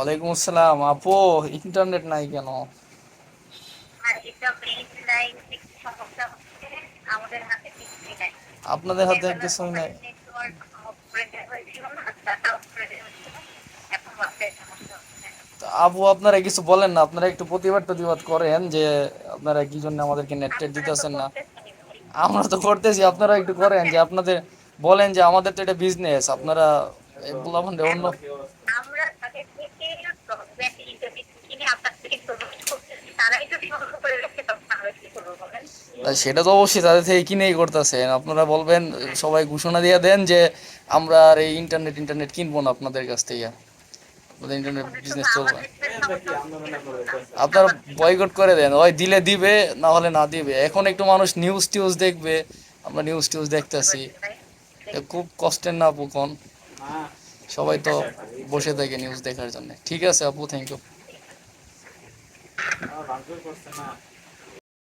ওয়ালাইকুম আসসালাম। আপু ইন্টারনেট নাই কেন? আপনাদের হাতে কিছুই নাই। আপু আপনারা কিছু বলেন না আপনারা একটু প্রতিবাদ প্রতিবাদ করেন যে আপনারা কি জন্য আমাদেরকে নেট টেট দিতেছেন না? আমরা তো করতেছি আপনারা একটু করেন যে আপনাদের বলেন যে আমাদের তো এটা বিজনেস আপনারা মানে অন্য আমরা তাদের থেকে ব্যাক ইন্টারনেট কিনে আপনার থেকে প্রোভাইড করতেছি তারাই যদি বন্ধ করে রাখে তখন আমরা কি করব বলেন তা সেটা তো অবশ্যই তাদের থেকে কিনেই করতেছেন। আপনারা বলবেন, সবাই ঘোষণা দিয়ে দেন যে আমরা আর এই ইন্টারনেট ইন্টারনেট কিনবো না আপনাদের কাছ থেকে। আমাদের ইন্টারনেট বিজনেস চলবে। আপনারা বয়কট করে দেন। ওই দিলে দিবে, না হলে না দিবে। এখন একটু মানুষ নিউজ টিউজ দেখবে। আমরা নিউজ টিউজ দেখতেছি। খুব কষ্টের না আপু কোন? সবাই তো বসে থাকে নিউজ দেখার জন্য। ঠিক আছে আপু থ্যাংক ইউ